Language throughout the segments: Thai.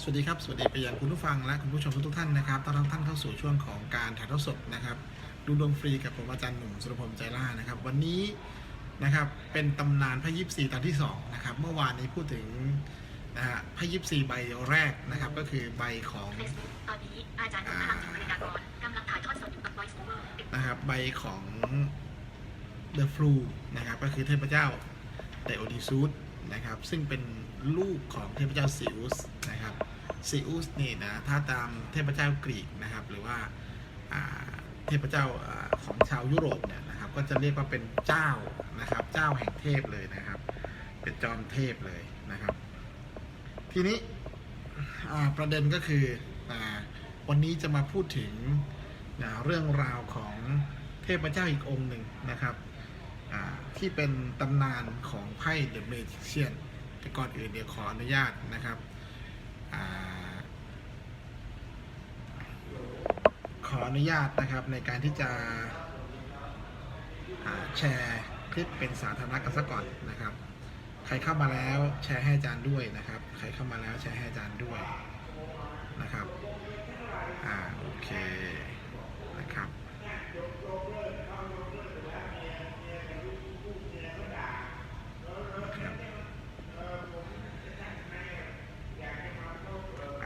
สวัสดีครับ สวัสดีไปยังคุณผู้ฟังและคุณผู้ชมทุกท่านนะครับต้อนรับท่านเข้าสู่ช่วงของการถ่ายทอดสดนะครับ ดูดวงฟรีกับผมอาจารย์หนุ่มสุรพลใจล่านะครับ วันนี้นะครับเป็นตำนานพระยิปซีตอนที่สองนะครับเมื่อวานนี้พูดถึงนะฮะพระยิปซีใบแรกนะครับก็คือใบของตอนนี้อาจารย์พลังจิตบริการกำลังถ่ายทอดสดอยู่กับ Voice Over นะครับใบของ The Flu นะครับก็คือเทพเจ้าไดโอดิซูสนะครับซึ่งเป็น ลูกของเทพเจ้าซิอุสนะครับซิอุสนี่นะถ้าตามเทพเจ้ากรีกนะครับ หรือว่าเทพเจ้าอของชาวยุโรปเนี่ยนะครับ ก็จะเรียกว่าเป็นเจ้านะครับ เจ้าแห่งเทพเลยนะครับ เป็นจอมเทพเลยนะครับ ทีนี้ประเด็นก็คืออวันนี้จะมาพูดถึงเรื่องราวของเทพเจ้าอีกองค์หนึ่งนะครับที่เป็นตำนานของไพ่เดอะเมจิเชียน แต่ก่อนอื่นเดี๋ยวขออนุญาตนะครับอขออนุญาตนะครับในการที่จะแชร์คลิปเป็นสาธารณะกันซะก่อนนะครับ ใครเข้ามาแล้วแชร์ให้อาจารย์ด้วยนะครับ ใครเข้ามาแล้วแชร์ให้อาจารย์ด้วยนะครับ อ่าโอเคนะครับ นะครับ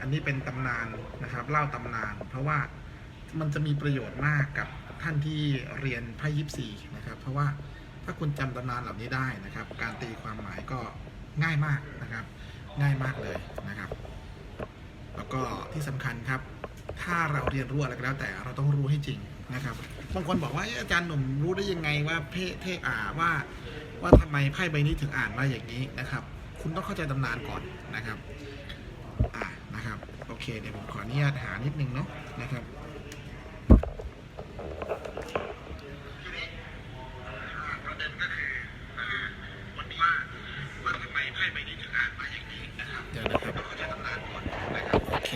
อั นี้เป็นตำนานนะครับ เล่าตำนาน เพราะว่ามันจะมีประโยชน์มากกับท่านที่เรียนไพ่ยิปซีนะครับ เพราะว่าถ้าคุณจำตำนานเหล่านี้ได้นะครับ การตีความหมายก็ง่ายมากนะครับ ง่ายมากเลยนะครับ แล้วก็ที่สำคัญครับ ถ้าเราเรียนรู้อะไรก็แล้วแต่เราต้องรู้ให้จริงนะครับบางคนบอกว่าอาจารย์หนุ่มรู้ได้ยังไงว่าเพเทพอ่าว่า ว่าทำไมไพ่ใบนี้ถึงอ่านมาอย่างนี้นะครับ คุณต้องเข้าใจตำนานก่อนนะครับ อ่า เคเดี๋ยวผมขออนุญาตหานิดนึงเนาะนะครับ ประเด็นก็คือวันนี้ว่าว่าทำไมไพ่ใบนี้ถึงอ่านมาอย่างนี้นะครับเดี๋ยวนะครับเข้าใจตำนานก่อนนะครับโอเค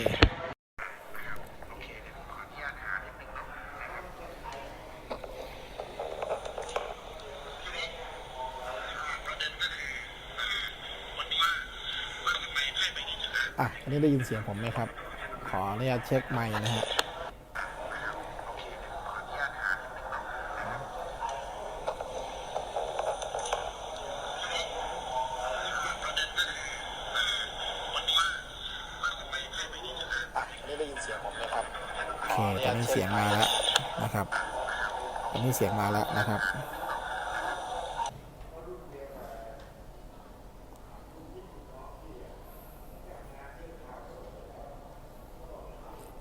นะครับโอเคเดี๋ยวผมขออนุญาตหานิดนึงเนาะนะครับทีนี้ประเด็นก็คือวันนี้ว่าว่าทำไมไพ่ใบนี้ถึงอ่า นอะอันนี้ได้ยินเสียงผมไหมครับ ขออนุญาตเช็คไมค์นะฮะโอเคเดี๋ยวผมขออนุญาตหานิดนึงเนาะนะครับประเด็นก็คือวันนี้ว่าว่าทำไมไพ่ใบนี้ถึงอ่านอะอันนี้ได้ยินเสียงผมไหมครับโอเคตอนนี้เสียงมาแล้วนะครับ ตอนนี้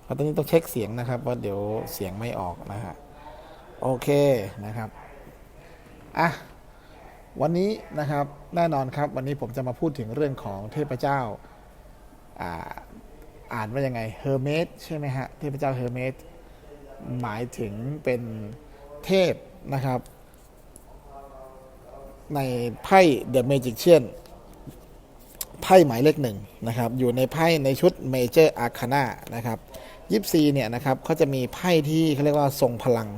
เสียงมาะตอนนี้ต้องเช็คเสียงนะครับว่าเดี๋ยวเสียงไม่ออกนะฮะโอเคนะครับอะวันนี้นะครับแน่นอนครับวันนี้ผมจะมาพูดถึงเรื่องของเทพเจ้าอ่าอ่านว่ายังไงเฮอร์เมสใช่ไหมฮะเทพเจ้าเฮอร์เมสหมายถึงเป็นเทพนะครับ ในไพ่เดอะเมจิ c เชียนไพ่หมายเลขหนึ่งนะครับ อยู่ในไพ่ในชุดเมเจอร์อาคานานะครับ ยิปซีเนี่ยนะครับเขาจะมีไพ่ที่เขาเรียกว่าทรงพลัง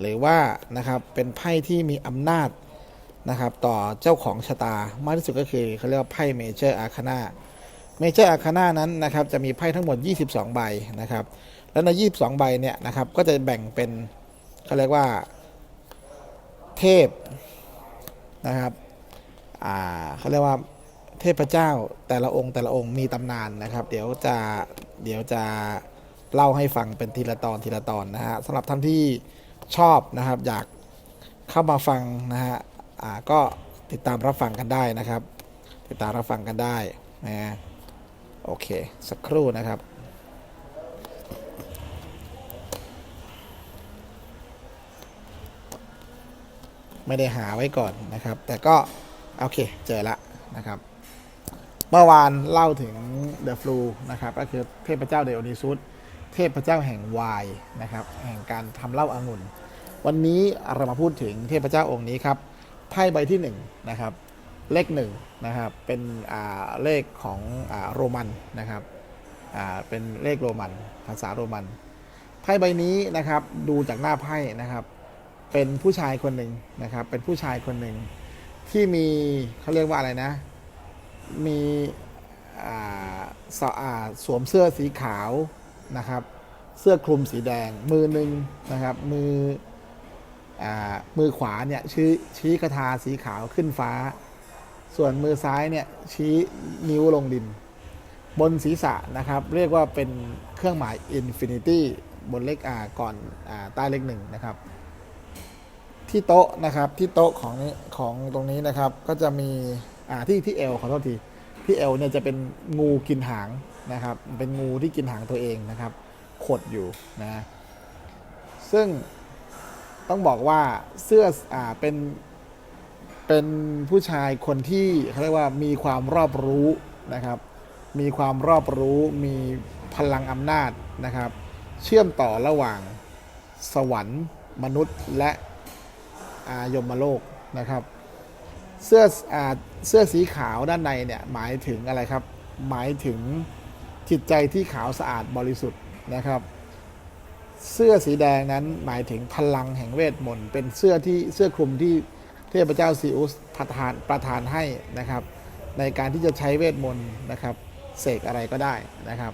หรือว่านะครับเป็นไพ่ที่มีอำนาจนะครับต่อเจ้าของชะตามากที่สุดก็คือเขาเรียกว่าไพ่เมเจอร์อาคานาเมเจอร์อาคานานั้นนะครับจะมีไพ่ทั้งหมด 22 ใบนะครับแล้วใน 22 ใบเนี่ยนะครับก็จะแบ่งเป็นเขาเรียกว่าเทพนะครับอ่าเขาเรียกว่าเทพเจ้าแต่ละองค์แต่ละองค์มีตำนานนะครับ เดี๋ยวจะเดี๋ยวจะ เล่าให้ฟังเป็นทีละตอนทีละตอนนะฮะสำหรับท่านที่ชอบนะครับ อยากเข้ามาฟังนะฮะอ่าก็ติดตามรับฟังกันได้นะครับ ติดตามรับฟังกันได้นะฮะโอเค สักครู่นะครับไม่ได้หาไว้ก่อนนะครับ แต่ก็ โอเค เจอละนะครับ เมื่อวานเล่าถึงเดอะฟลูนะครับ ก็คือเทพเจ้าเดโอนิซุส เทพเจ้าแห่งไวน์นะครับแห่งการทำเหล้าอางุ่น วันนี้เรามาพูดถึงเทพเจ้าองค์นี้ครับไพ่ใบที่หนึ่งนะครับเลขหนึ่งนะครับเป็นเลขของอโรมันนะครับเป็นเลขโรมันภาษาโรมันไพ่ใบนี้นะครับดูจากหน้าไพ่นะครับ เป็นผู้ชายคนหนึ่งนะครับ เป็นผู้ชายคนหนึ่งที่มีเขาเรียกว่าอะไรนะ มีอ่าสอ่าสวมเสื้อสีขาว นะครับ เสื้อคลุมสีแดง มือหนึ่งนะครับ มืออมือขวาเนี่ยชี้ชี้คาถาสีขาวขึ้นฟ้า ส่วนมือซ้ายเนี่ยชี้นิ้วลงดิน บนศีรษะนะครับ เรียกว่าเป็นเครื่องหมาย Infinity บนเลขอาก่อนอใต้เลขหนึ่งนะครับ ที่โต๊ะนะครับที่โต๊ะของนี้ของตรงนี้นะครับ ก็จะมีที่ที่เอลขอโทษที ที่เอลเนี่ยจะเป็นงูกินหางนะครับ เป็นงูที่กินหางตัวเองนะครับขดอยู่นะซึ่งต้องบอกว่าเสื้ออ่าเป็นเป็นผู้ชายคนที่เขาเรียกว่ามีความรอบรู้นะครับ มีความรอบรู้มีพลังอำนาจนะครับ เชื่อมต่อระหว่างสวรรค์มนุษย์และอายมโลกนะครับ เสื้ออาเสื้อสีขาวด้านในเนี่ยหมายถึงอะไรครับ หมายถึงจิตใจที่ขาวสะอาดบริสุทธิ์นะครับ เสื้อสีแดงนั้นหมายถึงพลังแห่งเวทมนต์เป็นเสื้อที่เสื้อคลุมที่เทพเจ้าซีอุสประทานประทานให้นะครับ ในการที่จะใช้เวทมนต์นะครับเสกอะไรก็ได้นะครับ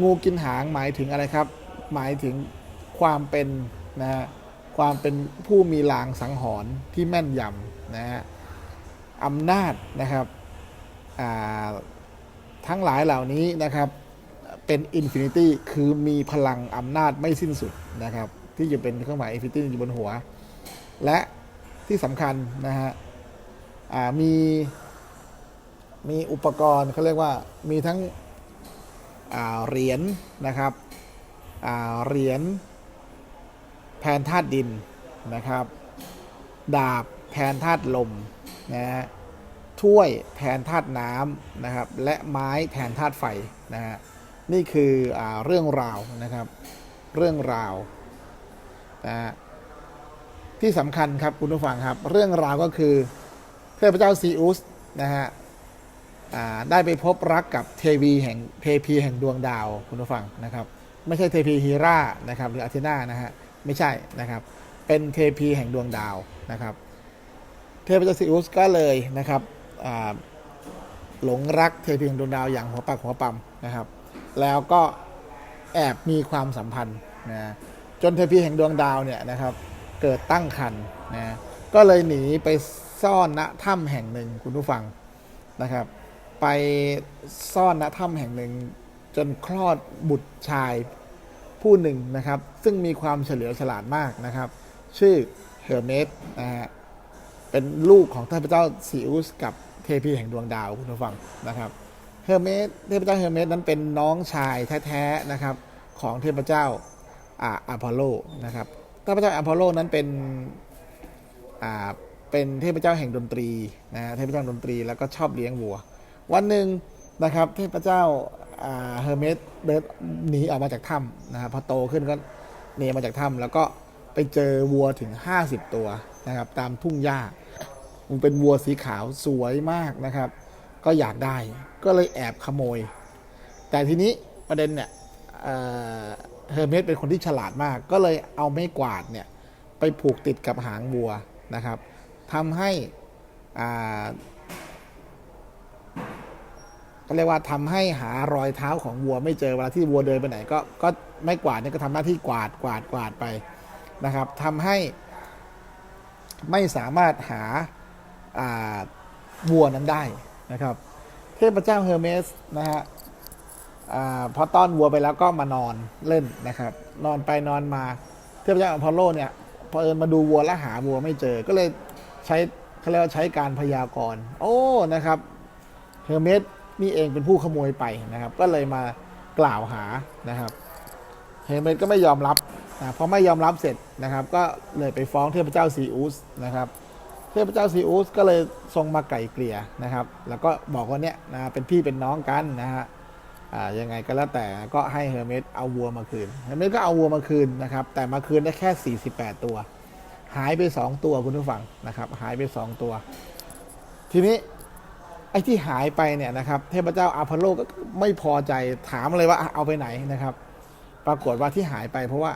งูกินหางหมายถึงอะไรครับ หมายถึงความเป็นนะความเป็นผู้มีลางสังหรณ์ที่แม่นยำนะฮะ อำนาจนะครับทั้งหลายเหล่านี้นะครับเป็นอินฟินิตี้คือมีพลังอำนาจไม่สิ้นสุดนะครับ ที่จะเป็นเครื่องหมายอินฟินิตี้อยู่บนหัว และที่สำคัญนะฮะมีมีอุปกรณ์เขาเรียกว่ามีทั้งเหรียญนะครับเหรียญแทนธาตุดินนะครับ ดาบแทนธาตุลม นะฮะถ้วยแทนธาตุน้ำนะครับ และไม้แทนธาตุไฟนะฮะนี่คืออเรื่องราวนะครับ เรื่องราวนะฮะที่สำคัญครับคุณผู้ฟังครับ เรื่องราวก็คือเทพเจ้าซีอุสนะฮะได้ไปพบรักกับเทวีแห่งเทพีแห่งดวงดาวคุณผู้ฟังนะครับ ไม่ใช่เทพีฮีรานะครับ หรืออาเทนานะฮะไม่ใช่นะครับ เป็นเทพีแห่งดวงดาวนะครับ เทพเจ้าซิอุสก็เลยนะครับหลงรักเทพีแห่งดวงดาวอย่างหัวปักหัวปั๊มนะครับ แล้วก็แอบมีความสัมพันธ์นะจนเทพีแห่งดวงดาวเนี่ยนะครับเกิดตั้งครรภ์นะก็เลยหนีไปซ่อนณถ้ำแห่งหนึ่งคุณผู้ฟังนะครับ ไปซ่อนณถ้ำแห่งหนึ่ง จนคลอดบุตรชายผู้หนึ่งนะครับ ซึ่งมีความเฉลียวฉลาดมากนะครับ ชื่อเฮอร์เมสนะฮะ เป็นลูกของเทพเจ้าซิอุสกับเทพีแห่งดวงดาวคุณผู้ฟังนะครับเฮอร์เมสเทพเจ้าเฮอร์เมสนั้นเป็นน้องชายแท้ๆนะครับของเทพเจ้าอ่าอพอลโลนะครับเทพเจ้าอพอลโลนั้นเป็นอ่าเป็นเทพเจ้าแห่งดนตรีนะเทพเจ้าดนตรีแล้วก็ชอบเลี้ยงวัว วันหนึ่งนะครับเทพเจ้าอ่าเฮอร์เมสเดินหนีออกมาจากถ้ำนะครับพอโตขึ้นก็หนีมาจากถ้ำแล้วก็ไปเจอวัวถึง 50 ตัวนะครับตามทุ่งหญ้า มันเป็นวัวสีขาวสวยมากนะครับ ก็อยากได้ก็เลยแอบขโมย แต่ทีนี้ประเด็นเนี่ยเฮอร์เมสเป็นคนที่ฉลาดมาก ก็เลยเอาไม้กวาดเนี่ยไปผูกติดกับหางวัวนะครับทำให้อ่าก็เรียกว่าทำให้หารอยเท้าของวัวไม่เจอเวลาที่วัวเดินไปไหนก็ก็ไม่กวาดเนี่ยก็ทำหน้าที่กวาดกวาดกวาดไปนะครับทำให้ไม่สามารถหา วัวนั้นได้นะครับ เทพเจ้าเฮอร์เมสนะฮะอพอต้อนวัวไปแล้วก็มานอนเล่นนะครับ นอนไปนอนมา เทพเจ้าอพอลโลเนี่ยพอเอิญมาดูวัวแล้วหาวัวไม่เจอ ก็เลยใช้เขาเรียกว่าใช้การพยากรณ์ โอ้นะครับ เฮอร์เมสนี่เองเป็นผู้ขโมยไปนะครับ ก็เลยมากล่าวหานะครับ เฮอร์เมสก็ไม่ยอมรับนะพอไม่ยอมรับเสร็จนะครับ ก็เลยไปฟ้องเทพเจ้าซีอุสนะครับ เทพเจ้าซีอุสก็เลยทรงมาไก่เกลี่ยนะครับ แล้วก็บอกว่าเนี่ยนะเป็นพี่เป็นน้องกันนะฮะอ่ายังไงก็แล้วแต่ก็ให้เฮอร์เมสเอาวัวมาคืนเฮอร์เมสก็เอาวัวมาคืนนะครับ แต่มาคืนได้แค่ 48 ตัว หายไป 2 ตัวคุณผู้ฟังนะครับ หายไป 2 ตัว ทีนี้ไอ้ที่หายไปเนี่ยนะครับ เทพเจ้าอาพอลโลก็ไม่พอใจถามเลยว่าเอาไปไหนนะครับ ปรากฏว่าที่หายไปเพราะว่า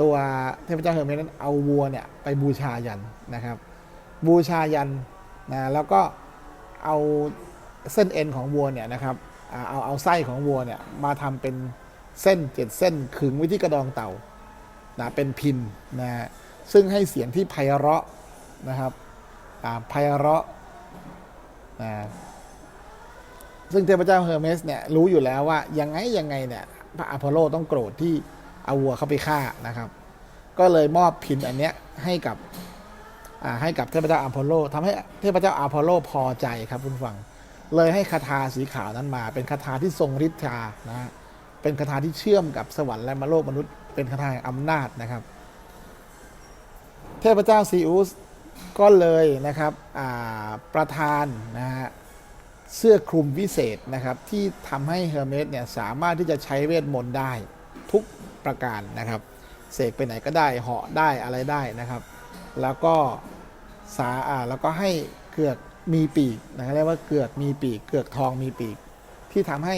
ตัวเทพเจ้าเฮอร์เมสนั้นเอาวัวเนี่ยไปบูชายันนะครับ บูชายันนะแล้วก็เอาเส้นเอ็นของวัวเนี่ยนะครับเอาเอาไส้ของวัวเนี่ยมาทำเป็นเส้นเจ็ดเส้นขึงไว้ที่กระดองเต่านะเป็นพินนะฮะซึ่งให้เสียงที่ไพเราะนะครับไพเราะนะซึ่งเทพเจ้าเฮอร์เมสเนี่ยรู้อยู่แล้วว่ายังไงยังไงเนี่ยพระอพอลโลต้องโกรธที่เอาวัวเข้าไปฆ่านะครับ ก็เลยมอบพินอันเนี้ยให้กับ ให้กับเทพเจ้าอพอลโลทำให้เทพเจ้าอพอลโลพอใจครับคุณฟัง เลยให้คาถาสีขาวนั้นมา เป็นคาถาที่ทรงฤทธานะเป็นคาถาที่เชื่อมกับสวรรค์และมโลกมนุษย์ เป็นคาถาแห่งอำนาจนะครับ เทพเจ้าซีอุสก็เลยนะครับประทานนะฮะเสื้อคลุมวิเศษนะครับ ที่ทำให้เฮอร์เมสเนี่ยสามารถที่จะใช้เวทมนต์ได้ทุกประการนะครับ เสกไปไหนก็ได้เหาะได้อะไรได้นะครับ แล้วก็สาอ่าแล้วก็ให้เกือกมีปีกนะเรียกว่าเกือกมีปีก เกือกทองมีปีก ที่ทำให้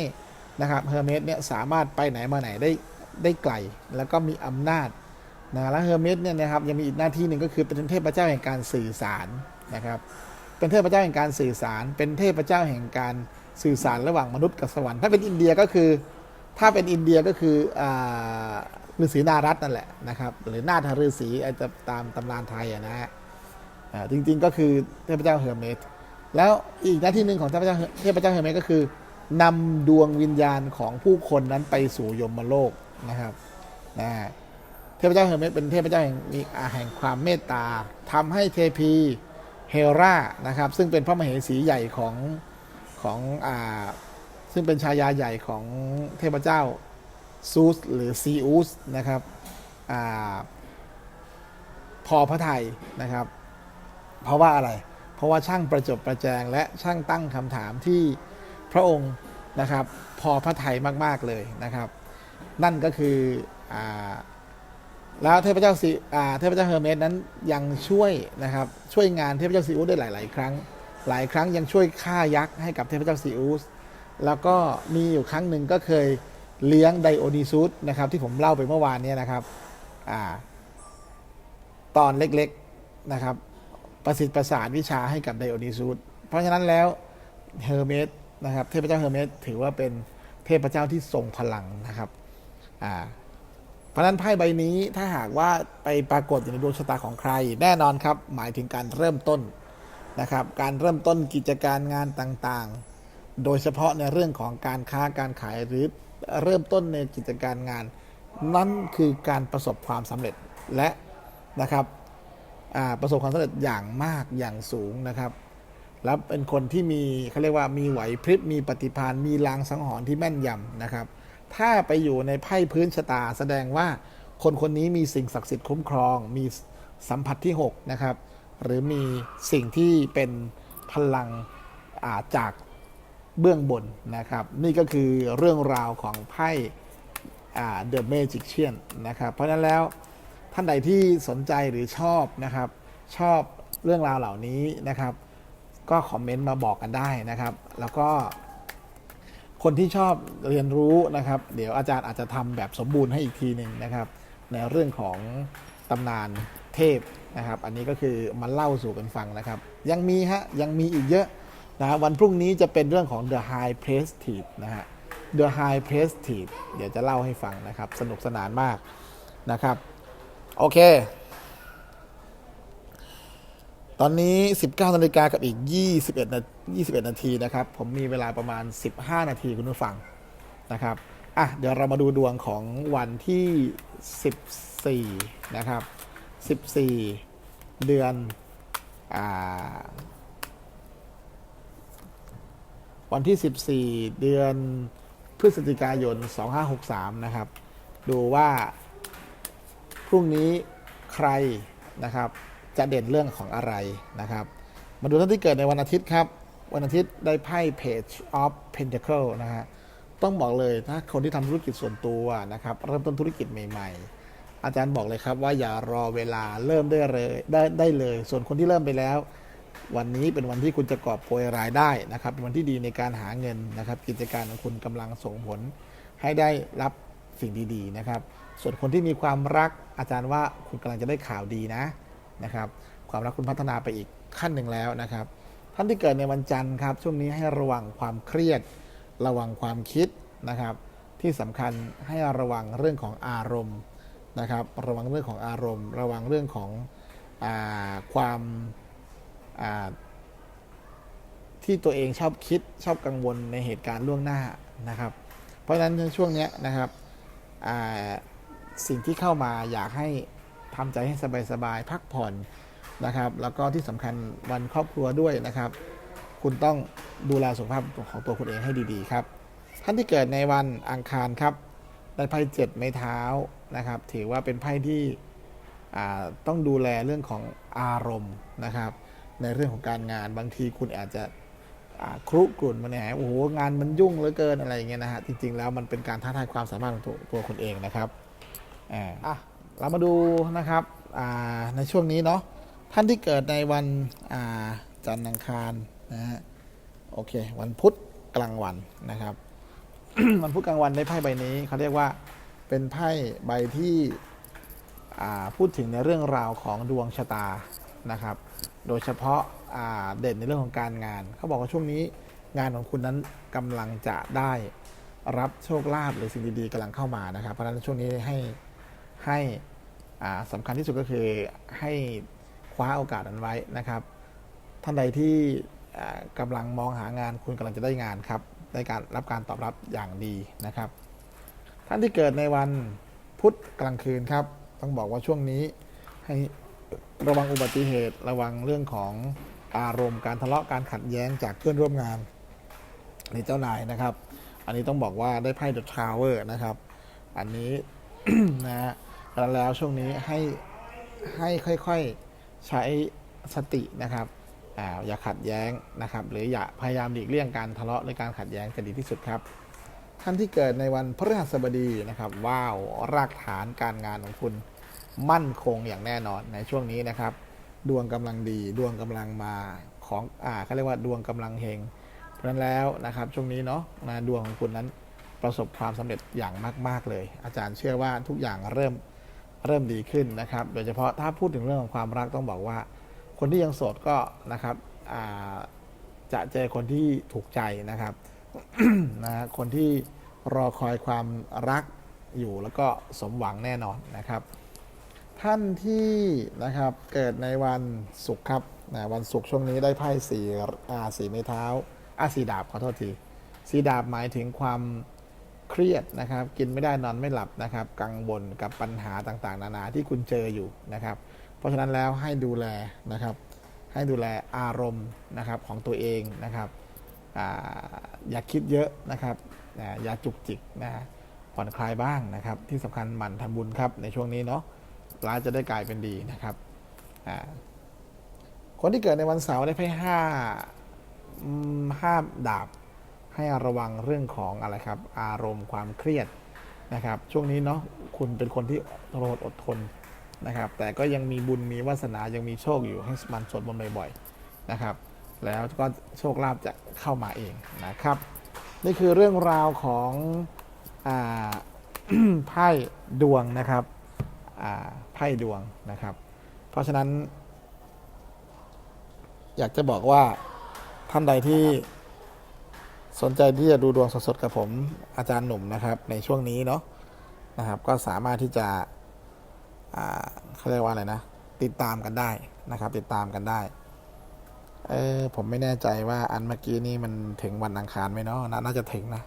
นะครับเฮอร์เมสเนี่ยสามารถไปไหนมาไหนได้ได้ไกล แล้วก็มีอำนาจนะแล้วเฮอร์เมสเนี่ยนะครับยังมีอีกหน้าที่หนึ่งก็คือเป็นเทพเจ้าแห่งการสื่อสารนะครับ เป็นเทพเจ้าแห่งการสื่อสาร เป็นเทพเจ้าแห่งการสื่อสารระหว่างมนุษย์กับสวรรค์ถ้าเป็นอินเดียก็คือ ถ้าเป็นอินเดียก็คืออ ฤาษีนารัตนนั่นแหละนะครับ หรือนาถฤาษีอาจจะตามตำรานไทยอะนะฮะจริงๆก็คือเทพเจ้าเฮอร์เมสแล้วอีกหน้าที่หนึ่งของเทพเจ้าเทพเจ้าเฮอร์เมสก็คือนำดวงวิญญาณของผู้คนนั้นไปสู่ยมโลกนะครับนะเทพเจ้าเฮอร์เมสเป็นเทพเจ้าแห่งมีอาแห่งความเมตตาทำให้เทพีเฮรานะครับ ซึ่งเป็นพระมเหสีใหญ่ของของอ่าซึ่งเป็นชายาใหญ่ของเทพเจ้า ซูสหรือซีอุสนะครับอพอพระไทยนะครับ เพราะว่าอะไร เพราะว่าช่างประจบประแจงและช่างตั้งคำถามที่พระองค์นะครับพอพระไทยมาก ๆ เลยนะครับ นั่นก็คืออแล้วเทพเจ้าซีเทพเจ้าเฮอร์เมสนั้นยังช่วยนะครับช่วยงานเทพเจ้าซีอุสได้หลาย ๆ ครั้ง หลายครั้งยังช่วยฆ่ายักษ์ให้กับเทพเจ้าซีอุสแล้วก็มีอยู่ครั้งหนึ่งก็เคย เลี้ยงไดโอนิซุสนะครับที่ผมเล่าไปเมื่อวานนี้นะครับอตอนเล็กๆนะครับประสิทธิ์ประสานวิชาให้กับไดโอนิซูสเพราะฉะนั้นแล้วเฮอร์เมสนะครับเทพเจ้าเฮอร์เมสถือว่าเป็นเทพเจ้าที่ทรงพลังนะครับเพราะฉะนั้นไพ่ใบนี้ถ้าหากว่าไปปรากฏอยู่ในดวงชะตาของใคร แน่นอนครับหมายถึงการเริ่มต้นนะครับการเริ่มต้นกิจการงานต่างๆ โดยเฉพาะในเรื่องของการค้าการขายหรือ เริ่มต้นในกิจการงาน นั่นคือการประสบความสำเร็จและนะครับประสบความสำเร็จอย่างมากอย่างสูงนะครับ แล้วเป็นคนที่มีเขาเรียกว่ามีไหวพริบมีปฏิภาณมีลางสังหรณ์ที่แม่นยำนะครับ ถ้าไปอยู่ในไพ่พื้นชะตา แสดงว่าคนคนนี้มีสิ่งศักดิ์สิทธิ์คุ้มครอง มีสัมผัสที่6นะครับ หรือมีสิ่งที่เป็นพลังาจาก เบื้องบนนะครับ นี่ก็คือเรื่องราวของไพ่อ่า The Magician นะครับ เพราะนั้นแล้วท่านใดที่สนใจหรือชอบนะครับ ชอบเรื่องราวเหล่านี้นะครับ ก็คอมเมนต์มาบอกกันได้นะครับ แล้วก็ คนที่ชอบเรียนรู้นะครับ เดี๋ยวอาจารย์อาจจะทำแบบสมบูรณ์ให้อีกทีหนึ่งนะครับ ในเรื่องของตำนานเทพนะครับ อันนี้ก็คือมาเล่าสู่กันฟังนะครับ ยังมีฮะยังมีอีกเยอะ นะฮะวันพรุ่งนี้จะเป็นเรื่องของ The High Prestige นะฮะ The High Prestige เดี๋ยวจะเล่าให้ฟังนะครับ สนุกสนานมากนะครับ โอเค ตอนนี้ 19นาฬิกากับอีก 21นา21 นาทีนะครับ ผมมีเวลาประมาณ 15 นาทีคุณผู้ฟังนะครับอะเดี๋ยวเรามาดูดวงของวันที่ 14 นะครับ 14 เดือนอ่า วันที่ 14 เดือนพฤศจิกายน 2563 นะครับ ดูว่า พรุ่งนี้ใครนะครับ จะเด่นเรื่องของอะไรนะครับ มาดูท่านที่เกิดในวันอาทิตย์ครับ วันอาทิตย์ได้ไพ่ Page of Pentacle นะฮะต้องบอกเลยถ้าคนที่ทำธุรกิจส่วนตัวนะครับ เริ่มต้นธุรกิจใหม่ ๆ อาจารย์บอกเลยครับว่าอย่ารอเวลาเริ่มได้เลยได้ได้เลย ส่วนคนที่เริ่มไปแล้ว วันนี้เป็นวันที่คุณจะกอบโกยรายได้นะครับ เป็นวันที่ดีในการหาเงินนะครับ กิจการของคุณกำลังส่งผลให้ได้รับสิ่งดีๆนะครับ ส่วนคนที่มีความรักอาจารย์ว่าคุณกำลังจะได้ข่าวดีนะนะครับ ความรักคุณพัฒนาไปอีกขั้นหนึ่งแล้วนะครับ ท่านที่เกิดในวันจันทร์ครับ ช่วงนี้ให้ระวังความเครียด ระวังความคิดนะครับ ที่สำคัญให้ระวังเรื่องของอารมณ์นะครับ ระวังเรื่องของอารมณ์ ระวังเรื่องของอความ ที่ตัวเองชอบคิดชอบกังวลในเหตุการณ์ล่วงหน้านะครับ เพราะฉะนั้นในช่วงนี้นะครับสิ่งที่เข้ามาอยากให้ทำใจให้สบายๆพักผ่อนนะครับ แล้วก็ที่สำคัญวันครอบครัวด้วยนะครับ คุณต้องดูแลสุขภาพของตัวคุณเองให้ดีๆครับท่านที่เกิดในวันอังคารครับได้ไพ่เจ็ดไม้เท้านะครับ ถือว่าเป็นไพ่ที่ต้องดูแลเรื่องของอารมณ์นะครับ ในเรื่องของการงานบางทีคุณอาจจะครุกรุ่นมาเนี่ยโอ้โหงานมันยุ่งเหลือเกินอะไรอย่างเงี้ยนะฮะจริง ๆ แล้วมันเป็นการท้าทายความสามารถของตัวตัวคนเองนะครับอ่าอะเรามาดูนะครับอ่าในช่วงนี้เนาะท่านที่เกิดในวันอ่าจันทร์อังคารนะฮะโอเค วันพุธกลางวันนะครับ วันพุธกลางวันได้ไพ่ใบนี้เขาเรียกว่าเป็นไพ่ใบที่อ่าพูดถึงในเรื่องราวของดวงชะตานะครับ โดยเฉพาะาเด่นในเรื่องของการงาน เขาบอกว่าช่วงนี้งานของคุณนั้นกำลังจะได้รับโชคลาภหรือสิ่งดีๆกำลังเข้ามานะครับ เพราะฉะนั้นช่วงนี้ให้ให้อ่าสำคัญที่สุดก็คือให้คว้าโอกาสนั้นไว้นะครับ ท่านใดที่อ่ากำลังมองหางานคุณกำลังจะได้งานครับได้การรับการตอบรับอย่างดีนะครับ ท่านที่เกิดในวันพุธกลางคืนครับ ต้องบอกว่าช่วงนี้ให้ ระวังอุบัติเหตุระวังเรื่องของอารมณ์การทะเลาะการขัดแย้งจากเพื่อนร่วมงานหรือเจ้านายนะครับ อันนี้ต้องบอกว่าได้ไพ่ The Tower นะครับ อันนี้นะฮะแล้วแล้วช่วงนี้ให้ให้ค่อยๆใช้สตินะครับอ่าอย่าขัดแย้งนะครับ หรืออย่าพยายามหลีกเลี่ยงการทะเลาะหรือการขัดแย้งจะดีที่สุดครับ ท่านที่เกิดในวันพฤหัสบดีนะครับ ว้าวรากฐานการงานของคุณ มั่นคงอย่างแน่นอนในช่วงนี้นะครับ ดวงกำลังดีดวงกำลังมาของอ่าเขาเรียกว่าดวงกำลังเฮงเพราะนั้นแล้วนะครับ ช่วงนี้เนาะนะดวงของคุณนั้นประสบความสำเร็จอย่างมาก ๆ เลย อาจารย์เชื่อว่าทุกอย่างเริ่มเริ่มดีขึ้นนะครับ โดยเฉพาะถ้าพูดถึงเรื่องของความรักต้องบอกว่า คนที่ยังโสดก็นะครับจะเจอคนที่ถูกใจนะครับนะฮะคนที่รอคอยความรักอยู่แล้วก็สมหวังแน่นอนนะครับ ท่านที่นะครับเกิดในวันศุกร์ครับนะวันศุกร์ช่วงนี้ได้ไพ่สีอาสีไม้เท้าอาสีดาบขอโทษทีสีดาบหมายถึงความเครียดนะครับ กินไม่ได้นอนไม่หลับนะครับ กังวลกับปัญหาต่างๆ นานาที่คุณเจออยู่นะครับ เพราะฉะนั้นแล้วให้ดูแลนะครับ ให้ดูแลอารมณ์นะครับของตัวเองนะครับออย่าคิดเยอะนะครับอย่าจุกจิกนะผ่อนคลายบ้างนะครับ ที่สำคัญหมั่นทำบุญครับในช่วงนี้เนาะ ร้ายจะได้กลายเป็นดีนะครับคนที่เกิดในวันเสาร์ได้ไพ่ห้าห้าดาบ ให้ระวังเรื่องของอะไรครับ อารมณ์ความเครียดนะครับ ช่วงนี้เนาะคุณเป็นคนที่ทรดอดทนนะครับ แต่ก็ยังมีบุญมีวาสนายังมีโชคอยู่ให้มันสวดมนต์บ่อยๆนะครับ แล้วก็โชคลาภจะเข้ามาเองนะครับ นี่คือเรื่องราวของอาไพ่ดวงนะครับ ไพ่ดวงนะครับ เพราะฉะนั้น อยากจะบอกว่าท่านใดที่สนใจที่จะดูดวงสดๆกับผมอาจารย์หนุ่มนะครับ ในช่วงนี้เนาะนะครับ ก็สามารถที่จะเขาเรียกว่าอะไรนะ ติดตามกันได้นะครับ ติดตามกันได้เออผมไม่แน่ใจว่าอันเมื่อกี้นี่มันถึงวันอังคารไหมเนาะน่าจะถึงนะ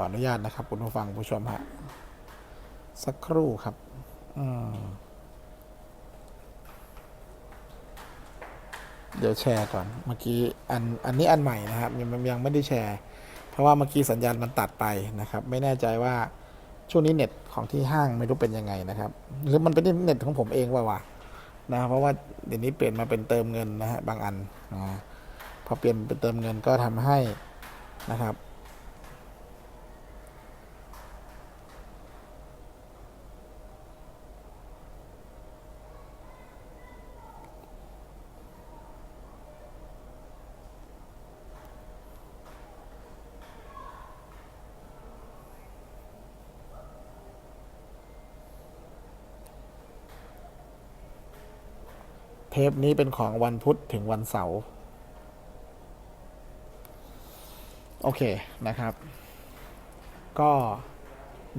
ออนุญาตนะครับ คุณผู้ฟังผู้ชมฮะสักครู่ครับอืมเดี๋ยวแชร์ก่อน เมื่อกี้อันอันนี้อันใหม่นะครับยังยังไม่ได้แชร์ เพราะว่าเมื่อกี้สัญญาณมันตัดไปนะครับ ไม่แน่ใจว่าช่วงนี้เน็ตของที่ห้างไม่รู้เป็นยังไงนะครับ หรือมันเป็นเน็ตของผมเองว่าวะนะเพราะว่าเดี๋ยวนี้เปลี่ยนมาเป็นเติมเงินนะฮะบางอันนะพอเปลี่ยนเป็นเติมเงินก็ทำให้นะครับ ปนี้เป็นของวันพุธถึงวันเสาร์โอเคนะครับ ก็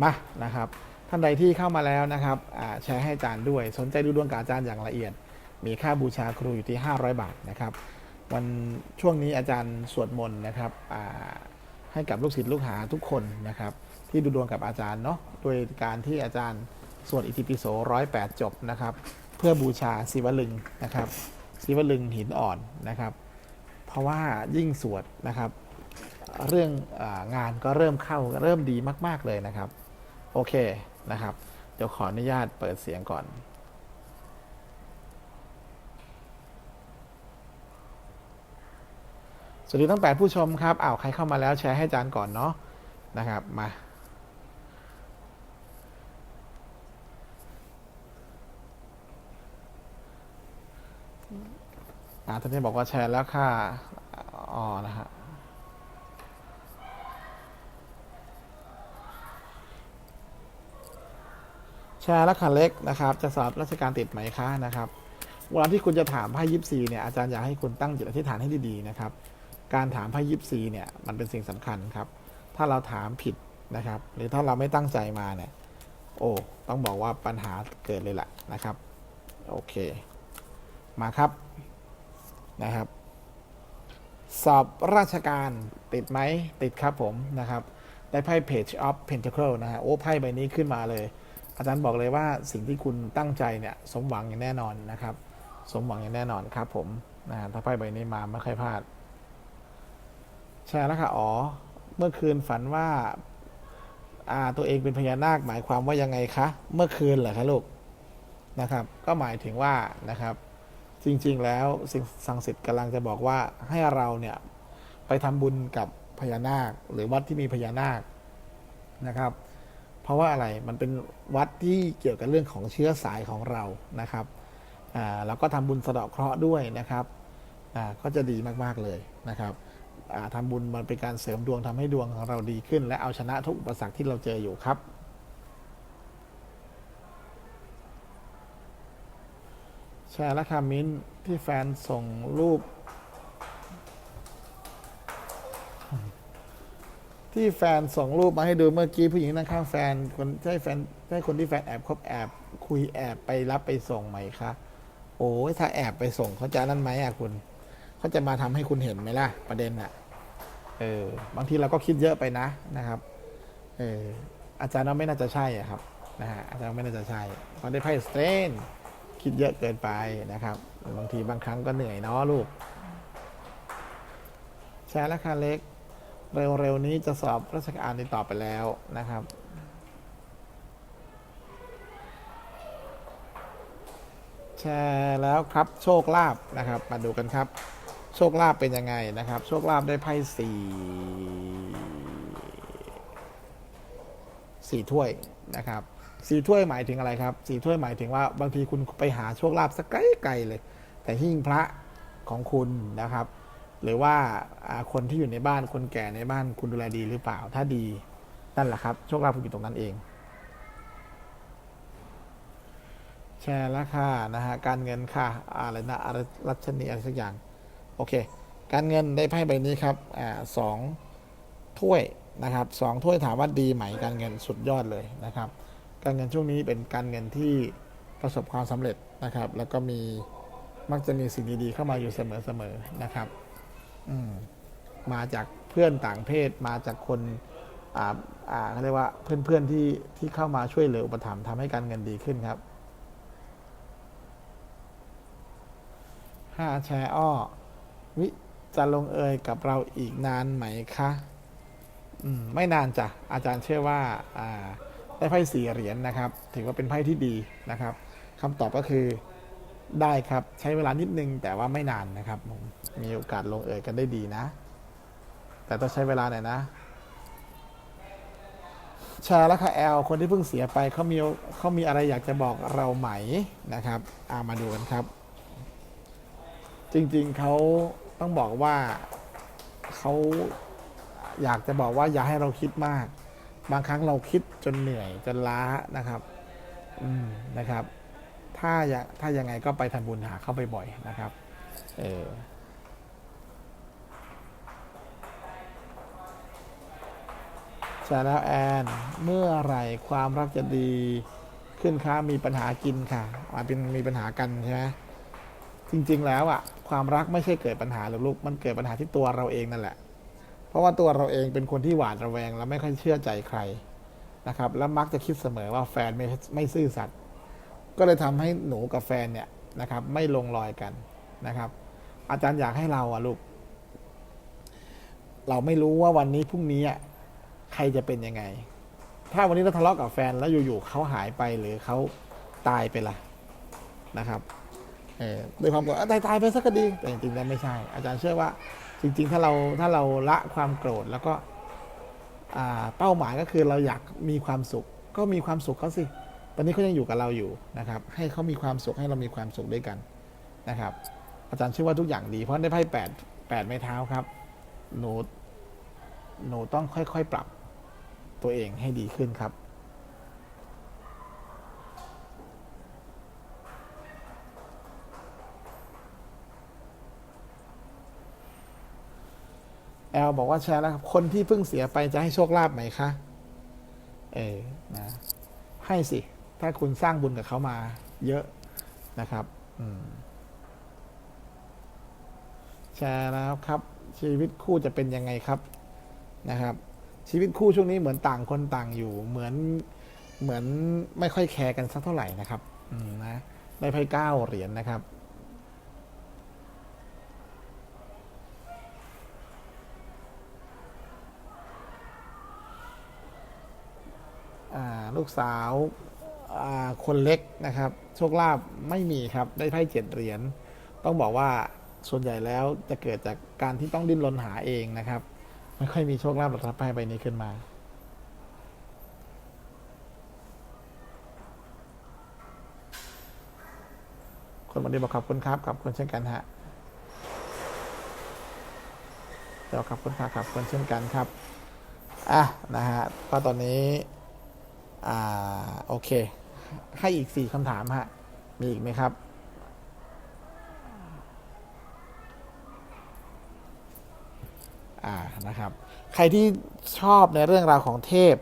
มานะครับ ท่านใดที่เข้ามาแล้วนะครับแชร์ให้อาจารย์ด้วย สนใจดูดวงกับอาจารย์อย่างละเอียด มีค่าบูชาครูอยู่ที่ 500 บาทนะครับ วันช่วงนี้อาจารย์สวดมนต์นะครับให้กับลูกศิษย์ลูกหาทุกคนนะครับ ที่ดูดวงกับอาจารย์เนาะโดยการที่อาจารย์สวดอิติปิโสร้อยแปดจบนะครับ เพื่อบูชาศิวลึงนะครับศิวลึงหินอ่อนนะครับ เพราะว่ายิ่งสวดนะครับ เรื่ององานก็เริ่มเข้าเริ่มดีมาก ๆเลยนะครับ โอเคนะครับ เดี๋ยวขออนุญาตเปิดเสียงก่อนสวัสดีทั้ง8ผู้ชมครับอ้าวใครเข้ามาแล้วแชร์ให้อาจารย์ก่อนเนาะนะครับ มา อ่าท่านนี้บอกว่าแชร์แล้วค่ะ อ๋อ นะฮะแชร์แล้วค่ะเล็กนะครับ จะสอบราชการติดไหมคะนะครับเวลาที่คุณจะถามไพ่ยิปซีเนี่ยอาจารย์อยากให้คุณตั้งจิตอธิษฐานให้ดีๆนะครับ การถามไพ่ยิปซีเนี่ยมันเป็นสิ่งสำคัญครับ ถ้าเราถามผิดนะครับ หรือถ้าเราไม่ตั้งใจมาเนี่ย โอ้ต้องบอกว่าปัญหาเกิดเลยแหละนะครับ โอเค มาครับ นะครับ สอบราชการติดไหมติดครับผมนะครับได้ไพ่ Page of Pentacle นะฮะโอ้ไพ่ใบนี้ขึ้นมาเลย อาจารย์บอกเลยว่าสิ่งที่คุณตั้งใจเนี่ยสมหวังอย่างแน่นอนนะครับ สมหวังอย่างแน่นอนครับผมนะฮะถ้าไพ่ใบนี้มาไม่ค่อยพลาดแชร์แล้วค่ะอ๋อเมื่อคืนฝันว่าอ่าตัวเองเป็นพญานาคหมายความว่ายังไงคะ เมื่อคืนเหรอคะลูกนะครับ ก็หมายถึงว่านะครับ จริงๆแล้วสิ่งศักดิ์สิทธิ์กำลังจะบอกว่าให้เราเนี่ยไปทำบุญกับพญานาค หรือวัดที่มีพญานาคนะครับ เพราะว่าอะไรมันเป็นวัดที่เกี่ยวกับเรื่องของเชื้อสายของเรานะครับอ่าแล้วก็ทำบุญสะเดาะเคราะห์ด้วยนะครับอ่าก็จะดีมากๆเลยนะครับอ่าทำบุญมันเป็นการเสริมดวงทำให้ดวงของเราดีขึ้น และเอาชนะทุกอุปสรรคที่เราเจออยู่ครับ แช ร์และคามิ้นที่แฟนส่งรูป ที่แฟนส่งรูปมาให้ดูเมื่อกี้ผู้หญิงนั่งข้างแฟนคนใช่แฟนใช่คนที่แฟนแอบคบแอบ คุยแอบไปรับไปส่งไหมคะโอ้ยถ้าแอบไปส่งเขาจะนั่นไหมอะคุณเขาจะมาทำให้คุณเห็นไหมล่ะ ประเด็นอะเออบางทีเราก็คิดเยอะไปนะนะครับเอออาจารย์ว่าไม่น่าจะใช่อะครับนะฮะอาจารย์ไม่น่าจะใช่เพราะได้ไพ่สเตรน คิดเยอะเกินไปนะครับ บางทีบางครั้งก็เหนื่อยเนาะลูกแชร์ราคาเล็ก เร็วๆนี้จะสอบราชการติดต่อไปแล้วนะครับแชร์แล้วครับโชคลาภนะครับ มาดูกันครับ โชคลาภเป็นยังไงนะครับ โชคลาภได้ไพ่สี่สี่ถ้วยนะครับ สี่ถ้วยหมายถึงอะไรครับ สี่ถ้วยหมายถึงว่าบางทีคุณไปหาโชคลาภสักไกลๆเลย แต่หิ้งพระของคุณนะครับ หรือว่าอ่าคนที่อยู่ในบ้านคนแก่ในบ้านคุณดูแลดีหรือเปล่า ถ้าดีนั่นแหละครับ โชคลาภคุณอยู่ตรงนั้นเอง แชร์ราคานะฮะการเงินค่ะอะไรนะอะไรรัชนีอะไรสักอย่าง โอเค การเงินได้ไพ่ใบนี้ครับอ่าสองถ้วยนะครับสองถ้วยถามว่าดีไหมการเงินสุดยอดเลยนะครับ การเงินช่วงนี้เป็นการเงินที่ประสบความสำเร็จนะครับ แล้วก็มีมักจะมีสิ่งดีๆเข้ามาอยู่เสมอๆนะครับอืมมาจากเพื่อนต่างเพศมาจากคนอ่าอ่าเขาเรียกว่าเพื่อนๆที่ที่เข้ามาช่วยเหลืออุปถัมภ์ทำให้การเงินดีขึ้นครับห้าแชร์อ้อวิจะลงเอยกับเราอีกนานไหมคะ อืม ไม่นานจ้ะ อาจารย์เชื่อว่า อ่า ได้ไพ่สี่เหรียญนะครับ ถือว่าเป็นไพ่ที่ดีนะครับคำตอบก็คือได้ครับใช้เวลานิดนึงแต่ว่าไม่นานนะครับ มีโอกาสลงเอยกันได้ดีนะ แต่ต้องใช้เวลาหน่อยนะแชร์แล้วค่ะแอลคนที่เพิ่งเสียไปเขามีเขามีอะไรอยากจะบอกเราไหมนะครับอามาดูกันครับ จริงๆเขาต้องบอกว่าเขาอยากจะบอกว่าอย่าให้เราคิดมาก บางครั้งเราคิดจนเหนื่อยจนล้านะครับอืมนะครับ ถ้าอยังถ้ายังไงก็ไปทำบุญหาเข้าไปบ่อยนะครับเออใช่แล้วแอนเมื่อไหร่ความรักจะดีขึ้นคะมีปัญหากินค่ะมาเป็นมีปัญหากันใช่ไหมจริง ๆ แล้วอะ ความรักไม่ใช่เกิดปัญหาหรอกลูกมันเกิดปัญหาที่ตัวเราเองนั่นแหละ เพราะว่าตัวเราเองเป็นคนที่หวาดระแวงและไม่ค่อยเชื่อใจใครนะครับ แล้วมักจะคิดเสมอว่าแฟนไม่ไม่ซื่อสัตย์ก็เลยทำให้หนูกับแฟนเนี่ยนะครับ ไม่ลงรอยกันนะครับ อาจารย์อยากให้เราอะลูกเราไม่รู้ว่าวันนี้พรุ่งนี้อะใครจะเป็นยังไง ถ้าวันนี้เราทะเลาะกับแฟนแล้วอยู่ๆเขาหายไปหรือเขาตายไปล่ะนะครับเออด้วยความกรธอะตายตายไปสักก็ดีแต่จริงๆแล้วไม่ใช่ อาจารย์เชื่อว่า จริงๆ ถ้าเราถ้าเราละความโกรธแล้วก็เป้าหมายก็คือเราอยากมีความสุข ก็มีความสุขเขาสิ ตอนนี้เขายังอยู่กับเราอยู่นะครับ ให้เขามีความสุขให้เรามีความสุขด้วยกันนะครับ อาจารย์เชื่อว่าทุกอย่างดี เพราะได้ไพ่แปดแปดไม้เท้าครับ หนูหนูต้องค่อยๆปรับตัวเองให้ดีขึ้นครับ แอลบอกว่าแชร์แล้วครับ คนที่เพิ่งเสียไปจะให้โชคลาภไหมคะ เออนะให้สิ ถ้าคุณสร้างบุญกับเขามา เยอะนะครับ อืมแชร์แล้วครับ ชีวิตคู่จะเป็นยังไงครับนะครับ ชีวิตคู่ช่วงนี้เหมือนต่างคนต่างอยู่ เหมือนเหมือนไม่ค่อยแคร์กันสักเท่าไหร่นะครับ อืมนะได้ไพ่เก้าเหรียญนะครับ ลูกสาวาคนเล็กนะครับ โชคลาภไม่มีครับ ได้ไพ่เจ็ดเหรียญ ต้องบอกว่าส่วนใหญ่แล้วจะเกิดจากการที่ต้องดิ้นรนหาเองนะครับ ไม่ค่อยมีโชคลาภหรอกครับไพ่ใบนี้ขึ้นมาคนวันนี้บอกขอบคุณครับขอบคุณเช่นกันฮะเดี๋ยวขอบคุณครับขอบคุณเช่นกันครับ อะนะฮะก็ตอนนี้ อ่าโอเค ให้อีกสี่คำถามฮะ มีอีกไหมครับ อ่านะครับ ใครที่ชอบในเรื่องราวของเทพ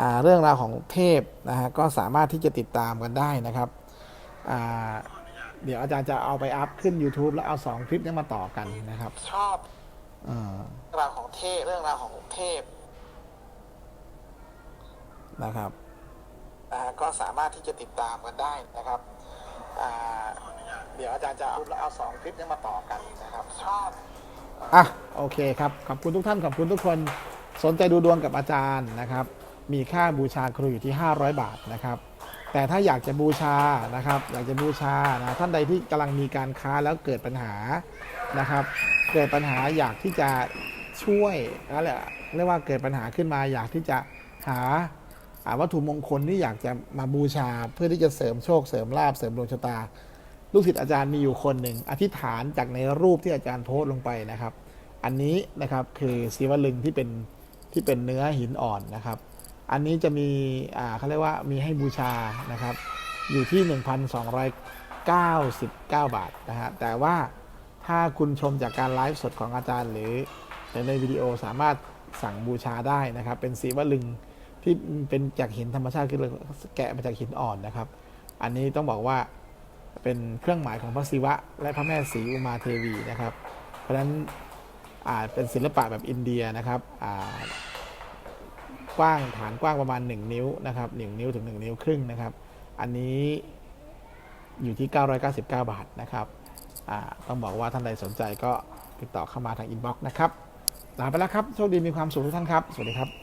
อ่าเรื่องราวของเทพนะฮะก็สามารถที่จะติดตามกันได้นะครับอ่าเดี๋ยวอาจารย์จะเอาไปอัพขึ้น YouTube แล้วเอาสองคลิปนี้มาต่อกันนะครับ ชอบอ่าเรื่องราวของเทพเรื่องราวของเทพนะครับอ่า ก็สามารถที่จะติดตามกันได้นะครับอ่าเดี๋ยวอาจารย์จะเอาแล้วเอาสองคลิปนี้มาต่อกันนะครับชอบอะโอเคครับขอบคุณทุกท่านขอบคุณทุกคนสนใจดูดวงกับอาจารย์นะครับ มีค่าบูชาครูอยู่ที่ 500 บาทนะครับ แต่ถ้าอยากจะบูชานะครับ อยากจะบูชานะท่านใดที่กำลังมีการค้าแล้วเกิดปัญหานะครับ เกิดปัญหาอยากที่จะช่วยอะไรเรียกว่าเกิดปัญหาขึ้นมาอยากที่จะหาอ่า วัตถุมงคลที่อยากจะมาบูชาเพื่อที่จะเสริมโชคเสริมลาบเสริมดวงชะตา ลูกศิษย์อาจารย์มีอยู่คนหนึ่งอธิษฐานจากในรูปที่อาจารย์โพสต์ลงไปนะครับ อันนี้นะครับคือศิวลึงที่เป็นที่เป็นเนื้อหินอ่อนนะครับ อันนี้จะมีอ่าเขาเรียกว่ามีให้บูชานะครับ อยู่ที่ 1,299 บาทนะฮะแต่ว่าถ้าคุณชมจากการไลฟ์สดของอาจารย์หรือในวิดีโอสามารถสั่งบูชาได้นะครับ เป็นศิวลึง ที่เป็นจากหินธรรมชาติคือแกะมาจากหินอ่อนนะครับ อันนี้ต้องบอกว่าเป็นเครื่องหมายของพระศิวะ และพระแม่ศรีอุมาเทวีนะครับ เพราะฉะนั้นอ่าเป็นศิลปะแบบอินเดียนะครับกว้างฐานกว้างประมาณ 1 นิ้วนะครับ1นิ้วถึง 1 นิ้วครึ่งนะครับ อันนี้อยู่ที่ 999 บาทนะครับต้องบอกว่าท่านใดสนใจก็ติดต่อเข้ามาทางอินบ็อกซ์นะครับลาไปแล้วครับ โชคดีมีความสุขทุกท่านครับ สวัสดีครับ